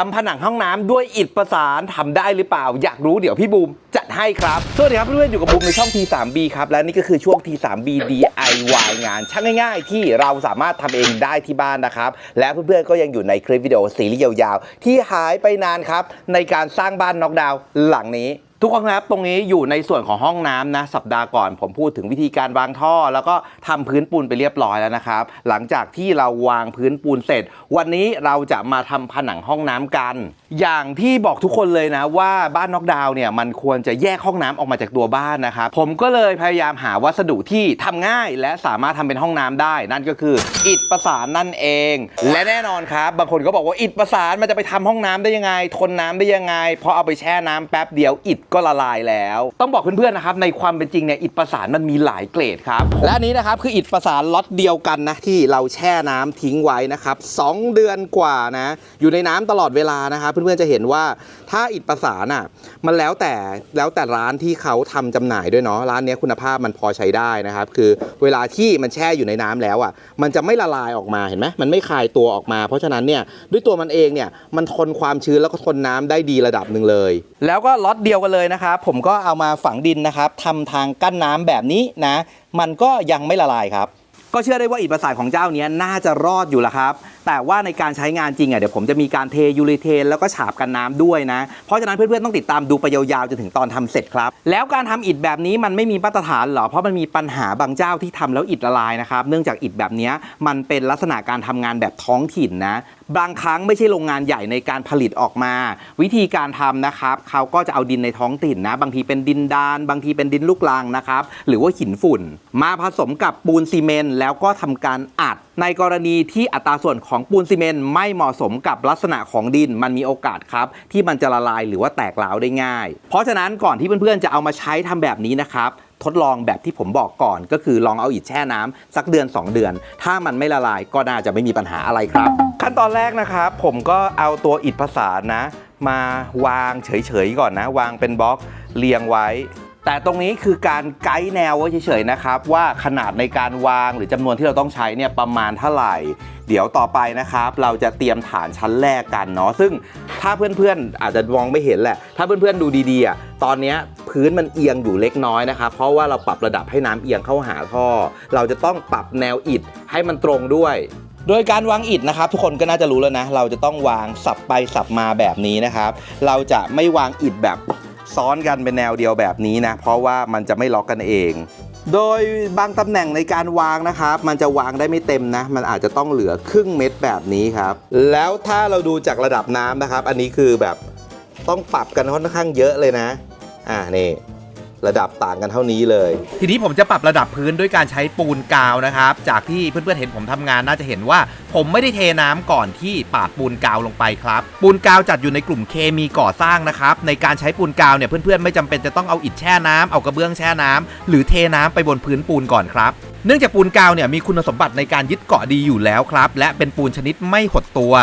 ทำผนังห้องน้ำด้วยอิฐประสานทำได้หรือเปล่า อยากรู้เดี๋ยวพี่บูมจัดให้ครับ สวัสดีครับเพื่อนๆอยู่กับบูมในช่อง T3B ครับ และนี่ก็คือช่วง T3B DIY งานช่างง่าย ๆ ที่เราสามารถทำเองได้ที่บ้านนะครับ และเพื่อนๆก็ยังอยู่ในคลิปวิดีโอซีรีส์ยาวๆที่หายไปนานครับในการสร้างบ้านน็อกดาวน์หลังนี้ ทุกคนครับตรงนี้อยู่ในส่วนของห้องน้ำนะ สัปดาห์ก่อนผมพูดถึงวิธีการวางท่อ แล้วก็ทำพื้นปูนไปเรียบร้อยแล้วนะครับ หลังจากที่เราวางพื้นปูนเสร็จ วันนี้เราจะมาทำผนังห้องน้ำกัน อย่างที่บอกทุกคนเลยนะว่าบ้านน็อกดาวน์เนี่ยมันควรจะแยกห้องน้ำออกมาจากตัวบ้านนะครับผมก็เลยพยายามหาวัสดุที่ทำง่ายและสามารถทำเป็นห้องน้ำได้ นั่นก็คือ อิฐประสานนั่นเอง และแน่นอนครับบางคนก็บอกว่าอิฐประสานมันจะไปทำห้องน้ำได้ยังไง ทนน้ำได้ยังไงพอเอาไปแช่น้ำแป๊บเดียวอิฐก็ละลายแล้ว ต้องบอกเพื่อนๆนะครับในความเป็นจริงเนี่ยอิฐประสานมันมีหลายเกรดครับ และอันนี้นะครับคืออิฐประสานล็อตเดียวกันนะที่เราแช่น้ำทิ้งไว้นะครับสองเดือนกว่านะอยู่ในน้ำตลอดเวลานะครับเพื่อนๆจะเห็นว่าถ้าอิฐประสานอะมันแล้วแต่แล้วแต่ร้านที่เขาทำจำหน่ายด้วยเนาะร้านเนี้ยคุณภาพมันพอใช้ได้นะครับคือเวลาที่มันแช่อยู่ในน้ำแล้วอะมันจะไม่ละลายออกมาเห็นไหมมันไม่คายตัวออกมา เพราะฉะนั้นเนี่ยด้วยตัวมันเองเนี่ยมันทนความชื้นแล้วก็ทนน้ำได้ดีระดับหนึ่งเลย แล้วก็ล็อตเดียวกันเลยยนะครับผมก็เอามาฝังดินนะครับทำทางกั้นน้ำแบบนี้นะ มันก็ยังไม่ละลายครับ ก็เชื่อได้ว่าอิฐประสาทของเจ้าเนี้ยน่าจะรอดอยู่ละครับ แต่ว่าในการใช้งานจริงอะเดี๋ยวผมจะมีการเทยูริเทนแล้วก็ฉาบกันน้ำด้วยนะ เพราะฉะนั้นเพื่อนๆต้องติดตามดูไปยาวๆจนถึงตอนทำเสร็จครับ แล้วการทำอิฐแบบนี้มันไม่มีมาตรฐานเหรอ เพราะมันมีปัญหาบางเจ้าที่ทำแล้วอิฐละลายนะครับ เนื่องจากอิฐแบบเนี้ยมันเป็นลักษณะการทำงานแบบท้องถิ่นนะ บางครั้งไม่ใช่โรงงานใหญ่ในการผลิตออกมา วิธีการทำนะครับเขาก็จะเอาดินในท้องถิ่นนะ บางทีเป็นดินดาน บางทีเป็นดินลูกรังนะครับ หรือว่าหินฝุ่น มาผสมกับปูนซีเมนต์แล้วก็ทำการอัด ในกรณีที่อัตราส่วนของปูนซีเมนต์ไม่เหมาะสมกับลักษณะของดินมันมีโอกาสครับ ที่มันจะละลายหรือว่าแตกร้าวได้ง่าย เพราะฉะนั้นก่อนที่เพื่อนๆจะเอามาใช้ทำแบบนี้นะครับทดลองแบบที่ผมบอกก่อน ก็คือลองเอาอิฐแช่น้ำสักเดือน 2 เดือน ถ้ามันไม่ละลายก็น่าจะไม่มีปัญหาอะไรครับ ขั้นตอนแรกนะครับผมก็เอาตัวอิฐผสานนะ มาวางเฉยๆก่อนนะ วางเป็นบล็อกเรียงไว้ แต่ตรงนี้คือการไกด์แนวไว้เฉยๆนะครับ ว่าขนาดในการวางหรือจำนวนที่เราต้องใช้เนี่ยประมาณเท่าไหร่ เดี๋ยวต่อไปนะครับ เราจะเตรียมฐานชั้นแรกกันเนาะซึ่งถ้าเพื่อนๆอาจจะมองไม่เห็นแหละ ถ้าเพื่อนๆดูดีๆตอนนี้พื้นมันเอียงอยู่เล็กน้อยนะครับเพราะว่าเราปรับระดับให้น้ำเอียงเข้าหาท่อ เราจะต้องปรับแนวอิฐให้มันตรงด้วยโดยการวางอิฐนะครับ ทุกคนก็น่าจะรู้แล้วนะ เราจะต้องวางสับไปสับมาแบบนี้นะครับ เราจะไม่วางอิฐแบบ ซ้อนกันเป็นแนวเดียวแบบนี้นะ เพราะว่ามันจะไม่ล็อกกันเอง โดยบางตำแหน่งในการวางนะครับ มันจะวางได้ไม่เต็มนะ มันอาจจะต้องเหลือครึ่งเม็ดแบบนี้ครับ แล้วถ้าเราดูจากระดับน้ำนะครับ อันนี้คือแบบต้องปรับกันค่อนข้างเยอะเลยนะ อ่านี่ ระดับต่างกันเท่านี้เลย ทีนี้ผมจะปรับระดับพื้นด้วยการใช้ปูนกาวนะครับ จากที่เพื่อนๆเห็นผมทำงานน่าจะเห็นว่า ผมไม่ได้เทน้ำก่อนที่ปาดปูนกาวลงไปครับ ปูนกาวจัดอยู่ในกลุ่มเคมีก่อสร้างนะครับ ในการใช้ปูนกาวเนี่ยเพื่อนๆไม่จำเป็นจะต้องเอาอิฐแช่น้ำเอากระเบื้องแช่น้ำหรือเทน้ำไปบนพื้นปูนก่อนครับเนื่องจากปูนกาวเนี่ยมีคุณสมบัติในการยึดเกาะดีอยู่แล้วครับ และเป็นปูนชนิดไม่หดตัว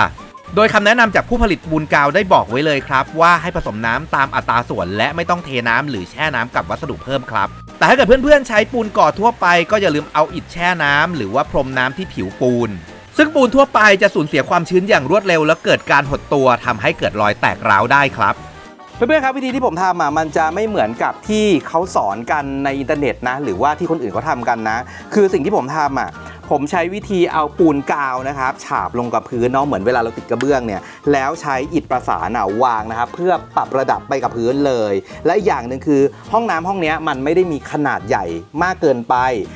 โดยคำแนะนำจากผู้ผลิตปูนกาวได้บอกไว้เลยครับ ว่าให้ผสมน้ำตามอัตราส่วนและไม่ต้องเทน้ำหรือแช่น้ำกับวัสดุเพิ่มครับ แต่ถ้าเกิดเพื่อนๆใช้ปูนก่อทั่วไปก็อย่าลืมเอาอิฐแช่น้ำหรือว่าพรมน้ำที่ผิวปูน ซึ่งปูนทั่วไปจะสูญเสียความชื้นอย่างรวดเร็ว และเกิดการหดตัวทำให้เกิดรอยแตกร้าวได้ครับเพื่อนๆครับวิธีที่ผมทำอะมันจะไม่เหมือนกับที่เขาสอนกันในอินเทอร์เน็ตนะ หรือว่าที่คนอื่นเขาทำกันนะ คือสิ่งที่ผมทำอะ ผมใช้วิธีเอาปูนกาวนะครับ ฉาบลงกับพื้นเนาะเหมือนเวลาเราติดกระเบื้องเนี่ยแล้วใช้อิฐประสานอะวางนะครับ เพื่อปรับระดับไปกับพื้นเลย และอย่างหนึ่งคือห้องน้ำห้องนี้มันไม่ได้มีขนาดใหญ่มากเกินไป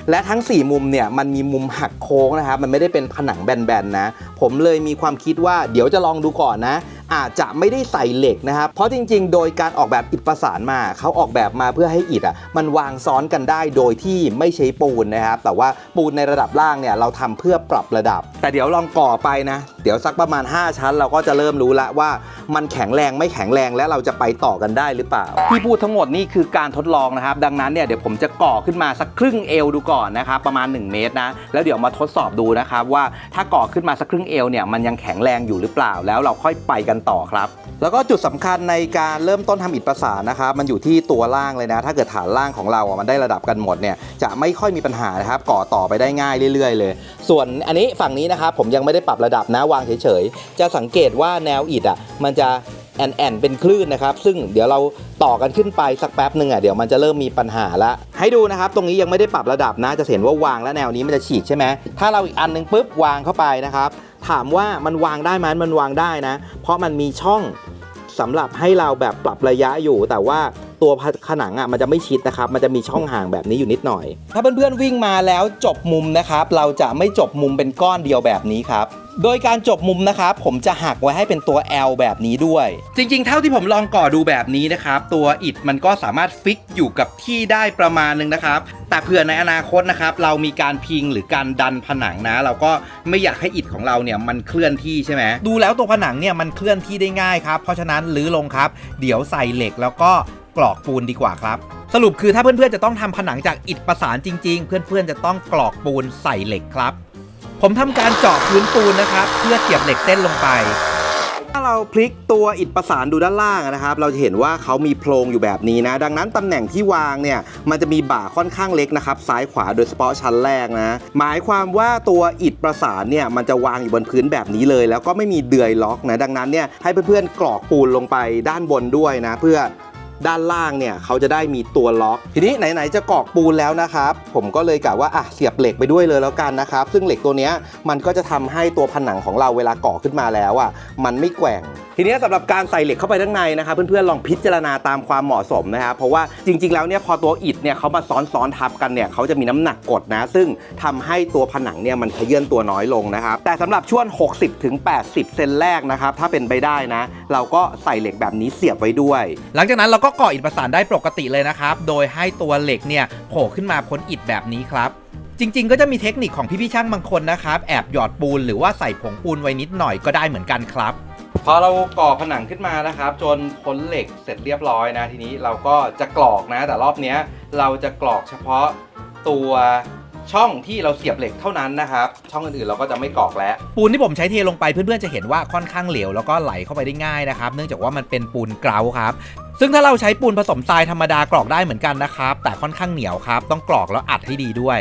และทั้ง 4 มุมเนี่ยมันมีมุมหักโค้งนะครับ มันไม่ได้เป็นผนังแบนๆนะ ผมเลยมีความคิดว่าเดี๋ยวจะลองดูก่อนนะ อาจจะไม่ได้ใส่เหล็กนะครับ เพราะจริงๆ โดยการออกแบบอิฐประสานมาเขาออกแบบมาเพื่อให้อิฐอะมันวางซ้อนกันได้โดยที่ไม่ใช้ปูนนะครับ แต่ว่าปูนในระดับล่างเนี่ยเราทำเพื่อปรับระดับ แต่เดี๋ยวลองก่อไปนะเดี๋ยวสักประมาณ 5 ชั้น เราก็จะเริ่มรู้ละว่ามันแข็งแรงไม่แข็งแรงและเราจะไปต่อกันได้หรือเปล่า ที่พูดทั้งหมดนี่คือการทดลองนะครับ ดังนั้นเนี่ยเดี๋ยวผมจะก่อขึ้นมาสักครึ่งเอวดูก่อนนะครับประมาณ 1 เมตรนะแล้วเดี๋ยวมาทดสอบดูนะครับว่าถ้าก่อขึ้นมาสักครึ่งเอวเนี่ยมันยังแข็งแรงอยู่หรือเปล่า แล้วเราค่อยไปกันต่อครับ แล้วก็จุดสำคัญในการเริ่มต้นทำอิฐประสานนะครับมันอยู่ที่ตัวล่างเลยนะ ถ้าเกิดฐานล่างของเราอะมันได้ระดับกันหมดเนี่ยจะไม่ค่อยมีปัญหานะครับก่อต่อไปได้ง่ายเรื่อย ๆ เลย ส่วนอันนี้ฝั่งนี้นะครับผมยังไม่ได้ปรับระดับนะวางเฉยๆ จะสังเกตว่าแนวอิฐอะมันจะแอนแอนเป็นคลื่นนะครับ ซึ่งเดี๋ยวเราต่อกันขึ้นไปสักแป๊บหนึ่งอะเดี๋ยวมันจะเริ่มมีปัญหาละให้ดูนะครับ ตรงนี้ยังไม่ได้ปรับระดับนะ จะเห็นว่าวางแล้วแนวนี้มันจะฉีกใช่ไหมถ้าเราอีกอันหนึงปุ๊บวางเข้าไปนะครับ ถามว่ามันวางได้ไหมมันวางได้นะ เพราะมันมีช่องสำหรับให้เราแบบปรับระยะอยู่แต่ว่า ตัวผนังอะมันจะไม่ชิดนะครับ มันจะมีช่องห่างแบบนี้อยู่นิดหน่อย ถ้าเพื่อนๆวิ่งมาแล้วจบมุมนะครับ เราจะไม่จบมุมเป็นก้อนเดียวแบบนี้ครับโดยการจบมุมนะครับผมจะหักไว้ให้เป็นตัว L แบบนี้ด้วย จริง ๆ เท่าที่ผมลองก่อดูแบบนี้นะครับ ตัวอิฐมันก็สามารถฟิกอยู่กับที่ได้ประมาณนึงนะครับ แต่เผื่อในอนาคตนะครับ เรามีการพิงหรือการดันผนังนะ เราก็ไม่อยากให้อิฐของเราเนี่ยมันเคลื่อนที่ใช่ไหมดูแล้วตัวผนังเนี่ยมันเคลื่อนที่ได้ง่ายครับเพราะฉะนั้นรื้อลงครับ เดี๋ยวใส่เหล็กแล้วก็ กรอกปูนดีกว่าครับ สรุปคือถ้าเพื่อนๆจะต้องทำผนังจากอิฐประสานจริง ๆ เพื่อนๆจะต้องกรอกปูนใส่เหล็กครับ ผมทำการเจาะพื้นปูนนะครับ เพื่อเสียบเหล็กเส้นลงไป ถ้าเราพลิกตัวอิฐประสานดูด้านล่างนะครับ เราจะเห็นว่าเขามีโพรงอยู่แบบนี้นะ ดังนั้นตำแหน่งที่วางเนี่ยมันจะมีบ่าค่อนข้างเล็กนะครับ ซ้ายขวาโดยเฉพาะชั้นแรกนะ หมายความว่าตัวอิฐประสานเนี่ยมันจะวางอยู่บนพื้นแบบนี้เลย แล้วก็ไม่มีเดือยล็อกนะดังนั้นเนี่ยให้เพื่อนๆกรอกปูนลงไปด้านบนด้วยนะ เพื่อ ด้านล่างเนี่ยเขาจะได้มีตัวล็อก ทีนี้ไหนๆจะกรอกปูนแล้วนะครับ ผมก็เลยกะว่าอะเสียบเหล็กไปด้วยเลยแล้วกันนะครับ ซึ่งเหล็กตัวนี้มันก็จะทำให้ตัวผนังของเราเวลาก่อขึ้นมาแล้วอะมันไม่แกว่งทีนี้สำหรับการใส่เหล็กเข้าไปข้างในนะครับเพื่อนๆลองพิจารณาตามความเหมาะสมนะครับเพราะว่าจริง ๆ แล้วเนี่ยพอตัวอิฐเนี่ยเขามาซ้อนๆทับกันเนี่ยเขาจะมีน้ำหนักกดนะ ซึ่งทำให้ตัวผนังเนี่ยมันขยื่นตัวน้อยลงนะครับแต่สำหรับช่วง 60ถึง80 เซนแรกนะครับถ้าเป็นไปได้นะ เราก็ใส่เหล็กแบบนี้เสียบไว้ด้วย หลังจากนั้นเราก็ก่ออิฐประสานได้ปกติเลยนะครับ โดยให้ตัวเหล็กเนี่ยโผล่ขึ้นมาพ้นอิฐแบบนี้ครับจริงๆ ก็จะมีเทคนิคของพี่ๆช่างบางคนนะครับ แอบหยอดปูนหรือว่าใส่ผงปูนไว้นิดหน่อยก็ได้เหมือนกันครับ พอเราก่อผนังขึ้นมานะครับ จนพ้นเหล็กเสร็จเรียบร้อยนะ ทีนี้เราก็จะกรอกนะ แต่รอบเนี้ยเราจะกรอกเฉพาะตัวช่องที่เราเสียบเหล็กเท่านั้นนะครับ ช่องอื่นๆเราก็จะไม่กรอกแล้ว ปูนที่ผมใช้เทลงไปเพื่อนๆจะเห็นว่าค่อนข้างเหลวแล้วก็ไหลเข้าไปได้ง่ายนะครับ เนื่องจากว่ามันเป็นปูนเกราครับ ซึ่งถ้าเราใช้ปูนผสมทรายธรรมดากรอกได้เหมือนกันนะครับ แต่ค่อนข้างเหนียวครับ ต้องกรอกแล้วอัดให้ดีด้วย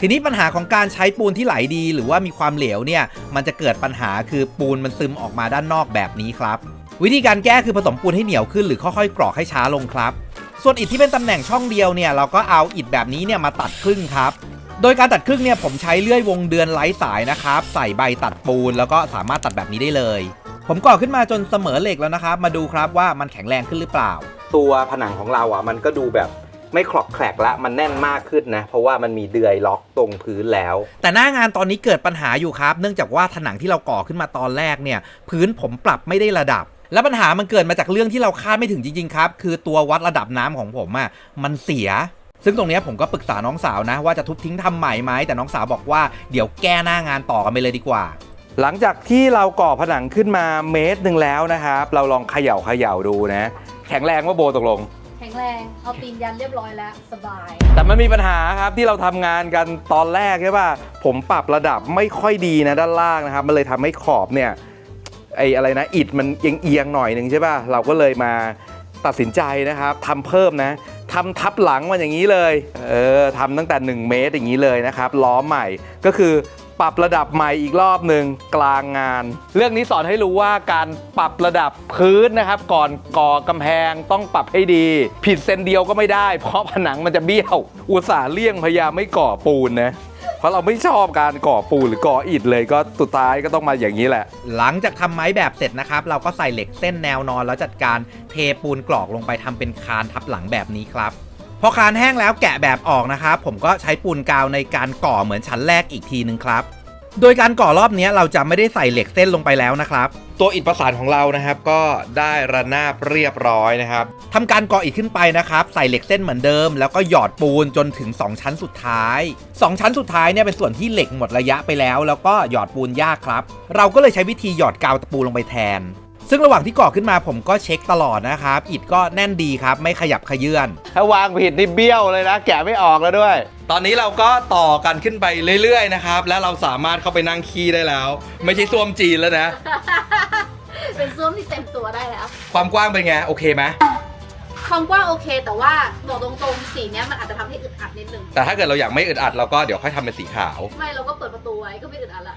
ทีนี้ปัญหาของการใช้ปูนที่ไหลดี หรือว่ามีความเหลวเนี่ย มันจะเกิดปัญหาคือปูนมันซึมออกมาด้านนอกแบบนี้ครับ วิธีการแก้คือผสมปูนให้เหนียวขึ้นหรือค่อยๆกรอกให้ช้าลงครับ ส่วนอิฐที่เป็นตำแหน่งช่องเดียวเนี่ยเราก็เอาอิฐแบบนี้เนี่ยมาตัดครึ่งครับโดยการตัดครึ่งเนี่ยผมใช้เลื่อยวงเดือนไร้สายนะครับ ใส่ใบตัดปูนแล้วก็สามารถตัดแบบนี้ได้เลย ผมก่อขึ้นมาจนเสมอเหล็กแล้วนะครับ มาดูครับว่ามันแข็งแรงขึ้นหรือเปล่า ตัวผนังของเราอะมันก็ดูแบบไม่คลอกแคลกละมันแน่นมากขึ้นนะ เพราะว่ามันมีเดือยล็อกตรงพื้นแล้ว แต่หน้างานตอนนี้เกิดปัญหาอยู่ครับ เนื่องจากว่าผนังที่เราก่อขึ้นมาตอนแรกเนี่ย พื้นผมปรับไม่ได้ระดับ และปัญหามันเกิดมาจากเรื่องที่เราคาดไม่ถึงจริง ๆ ครับ คือตัววัดระดับน้ำของผมอะ่ะมันเสียซึ่งตรงเนี้ยผมก็ปรึกษาน้องสาวนะ ว่าจะทุบทิ้งทำใหม่ไหมแต่น้องสาวบอกว่าเดี๋ยวแก้หน้างานต่อกันไปเลยดีกว่า หลังจากที่เราก่อผนังขึ้นมาเมตรหนึ่งแล้วนะครับ เราลองเขย่าเขย่าดูนะ แข็งแรงว่าโบตกลง แข็งแรงเอาตีนยันเรียบร้อยแล้วสบาย แต่มันมีปัญหาครับที่เราทำงานกันตอนแรกใช่ป่ะผมปรับระดับไม่ค่อยดีนะด้านล่างนะครับ มันเลยทำให้ขอบเนี่ยไออะไรนะอิฐมันเอียงๆหน่อยหนึ่งใช่ป่ะเราก็เลยมาตัดสินใจนะครับทำเพิ่มนะทำทับหลังมันอย่างนี้เลยเออทำตั้งแต่ 1 เมตรอย่างนี้เลยนะครับล้อใหม่ก็คือ ปรับระดับใหม่อีกรอบหนึ่งกลางงาน เรื่องนี้สอนให้รู้ว่าการปรับระดับพื้นนะครับ ก่อนก่อกำแพงต้องปรับให้ดี ผิดเซนเดียวก็ไม่ได้ เพราะผนังมันจะเบี้ยว อุตส่าห์เลี่ยงพยายามไม่ก่อปูนนะเพราะเราไม่ชอบการก่อปูนหรือก่ออิฐเลยก็สุดท้ายก็ต้องมาอย่างนี้แหละ หลังจากทำไม้แบบเสร็จนะครับ เราก็ใส่เหล็กเส้นแนวนอนแล้วจัดการเทปูนกรอกลงไปทำเป็นคานทับหลังแบบนี้ครับ พอคานแห้งแล้วแกะแบบออกนะครับผมก็ใช้ปูนกาวในการก่อเหมือนชั้นแรกอีกทีนึงครับ โดยการก่อรอบนี้เราจะไม่ได้ใส่เหล็กเส้นลงไปแล้วนะครับตัวอิฐประสานของเรานะครับก็ได้ระนาบเรียบร้อยนะครับทำการก่ออิฐขึ้นไปนะครับ ใส่เหล็กเส้นเหมือนเดิม แล้วก็หยอดปูนจนถึง 2 ชั้นสุดท้าย 2 ชั้นสุดท้ายเนี่ยเป็นส่วนที่เหล็กหมดระยะไปแล้ว แล้วก็หยอดปูนยากครับ เราก็เลยใช้วิธีหยอดกาวตะปูลงไปแทน ซึ่งระหว่างที่ก่อขึ้นมาผมก็เช็คตลอดนะครับ อิฐก็แน่นดีครับ ไม่ขยับขยื่นถ้าวางผิดนี่เบี้ยวเลยนะ แกะไม่ออกแล้วด้วย ตอนนี้เราก็ต่อกันขึ้นไปเรื่อยๆนะครับ แล้วเราสามารถเข้าไปนั่งขี้ได้แล้ว ไม่ใช่ส้วมจีนแล้วนะ เป็นซ่วมที่เต็มตัวได้แล้ว ความกว้างเป็นไง โอเคไหม ความกว้างโอเค แต่ว่าบอกตรงๆสีเนี้ยมันอาจจะทำให้อึดอัดนิดนึง แต่ถ้าเกิดเราอยากไม่อึดอัดเราก็เดี๋ยวค่อยทำเป็นสีขาว ไม่เราก็เปิดประตูไว้ก็ไม่อึดอัดละ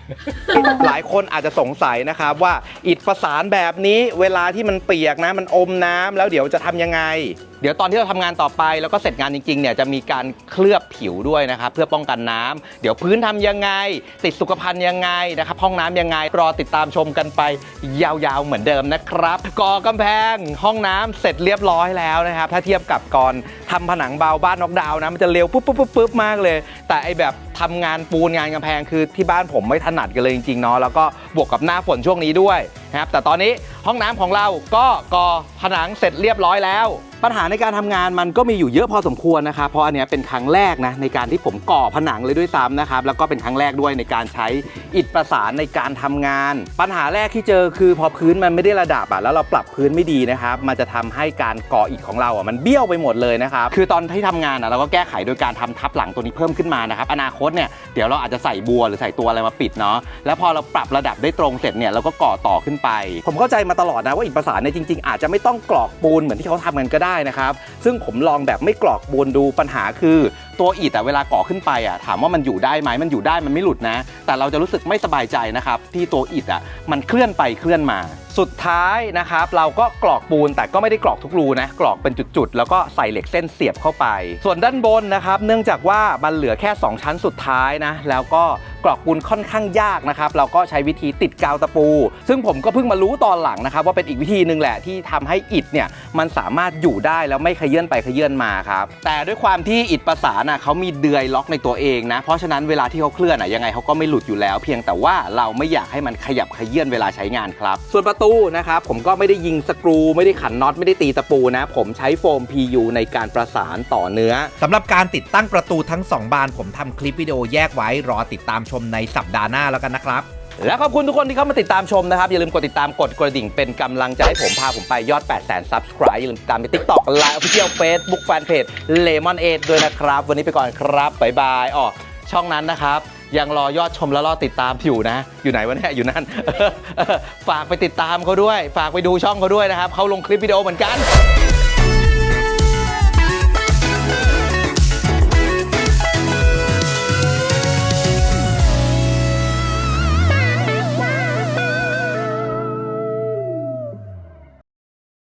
หลายคนอาจจะสงสัยนะครับว่าอิฐประสานแบบนี้เวลาที่มันเปียกนะมันอมน้ำแล้วเดี๋ยวจะทำยังไง เดี๋ยวตอนที่เราทำงานต่อไปแล้วก็เสร็จงานจริงๆเนี่ยจะมีการเคลือบผิวด้วยนะครับเพื่อป้องกันน้ำเดี๋ยวพื้นทำยังไง ติดสุขภัณฑ์ยังไงนะครับห้องน้ำยังไงรอติดตามชมกันไปยาวๆเหมือนเดิมนะครับก่อกำแพงห้องน้ำเสร็จเรียบร้อยแล้วนะครับถ้าเทียบกับก่อนทำผนังเบาบ้านน็อกดาวน์นะมันจะเร็วปุ๊บปุ๊บปุ๊บปุ๊บมากเลย แต่ไอแบบทำงานปูนงานกำแพงคือที่บ้านผมไม่ถนัดกันเลยจริงๆเนาะแล้วก็บวกกับหน้าฝนช่วงนี้ด้วยนะครับแต่ตอนนี้ห้องน้ำของเราก็ก่อผนังเสร็จเรียบร้อยแล้ว ปัญหาในการทำงานมันก็มีอยู่เยอะพอสมควรนะครับเพราะอันนี้เป็นครั้งแรกนะในการที่ผมก่อผนังเลยด้วยซ้ำนะครับแล้วก็เป็นครั้งแรกด้วยในการใช้อิฐประสานในการทำงาน ปัญหาแรกที่เจอคือพอพื้นมันไม่ได้ระดับอะแล้วเราปรับพื้นไม่ดีนะครับมันจะทำให้การก่ออิฐของเราอะมันเบี้ยวไปหมดเลยนะครับคือตอนที่ทำงานอะเราก็แก้ไขโดยการทำทับหลังตัวนี้เพิ่มขึ้นมานะครับอนาคตเนี่ยเดี๋ยวเราอาจจะใส่บัวหรือใส่ตัวอะไรมาปิดเนาะแล้วพอเราปรับระดับได้ตรงเสร็จเนี่ยเราก็ก่อต่อขึ้นไป ผมเข้าใจมาตลอดนะว่าอิฐประสานเนี่ยจริงๆอาจจะไม่ต้องกรอกปูนเหมือนที่เขาทำกันก็ได้นะครับ ซึ่งผมลองแบบไม่กรอกปูนดูปัญหาคือ ตัวอิฐอะเวลาก่อขึ้นไปอะถามว่ามันอยู่ได้ไหมมันอยู่ได้มันไม่หลุดนะ แต่เราจะรู้สึกไม่สบายใจนะครับ ที่ตัวอิฐอะมันเคลื่อนไปเคลื่อนมา สุดท้ายนะครับ เราก็กรอกปูนแต่ก็ไม่ได้กรอกทุกรูนะกรอกเป็นจุดๆ แล้วก็ใส่เหล็กเส้นเสียบเข้าไป ส่วนด้านบนนะครับ เนื่องจากว่ามันเหลือแค่ 2 ชั้นสุดท้ายนะแล้วก็กรอกปูนค่อนข้างยากนะครับเราก็ใช้วิธีติดกาวตะปู ซึ่งผมก็เพิ่งมารู้ตอนหลังนะครับว่าเป็นอีกวิธีหนึ่งแหละที่ทำให้อิฐเนี่ยมันสามารถอยู่ได้แล้วไม่ขยื่นไปขยื่นมาครับแต่ด้วยความที่อิฐประสานอะเขามีเดือยล็อกในตัวเองนะ เพราะฉะนั้นเวลาที่เขาเคลื่อนอะยังไงเขาก็ไม่หลุดอยู่แล้ว เพียงแต่ว่าเราไม่อยากให้มันขยับขยื่นเวลาใช้งานครับ ส่วนประตูนะครับผมก็ไม่ได้ยิงสกรู ไม่ได้ขันน็อตไม่ได้ตีตะปูนะ ผมใช้โฟม PU ในการประสานต่อเนื้อสำหรับการติดตั้งประตูทั้ง 2 บานผมทำคลิปวิดีโอแยกไว้รอติดตามชมในสัปดาห์หน้าแล้วกันนะครับ และขอบคุณทุกคนที่เข้ามาติดตามชมนะครับ อย่าลืมกดติดตามกดกระดิ่งเป็นกำลังใจให้ผมพาผมไปยอด 8 0 0 0 0 subscribe อย่าลืมติดตามใน TikTok ไลน์ Official Facebook Fanpage Lemon 8ด้วยนะครับ วันนี้ไปก่อนครับบ๊ายบายอ๋อช่องนั้นนะครับยังรอยอดชมและรอติดตามอยู่นะ อยู่ไหนวะเนี่ยอยู่นั่น ฝากไปติดตามเขาด้วย ฝากไปดูช่องเขาด้วยนะครับเขาลงคลิปวิดีโอเหมือนกัน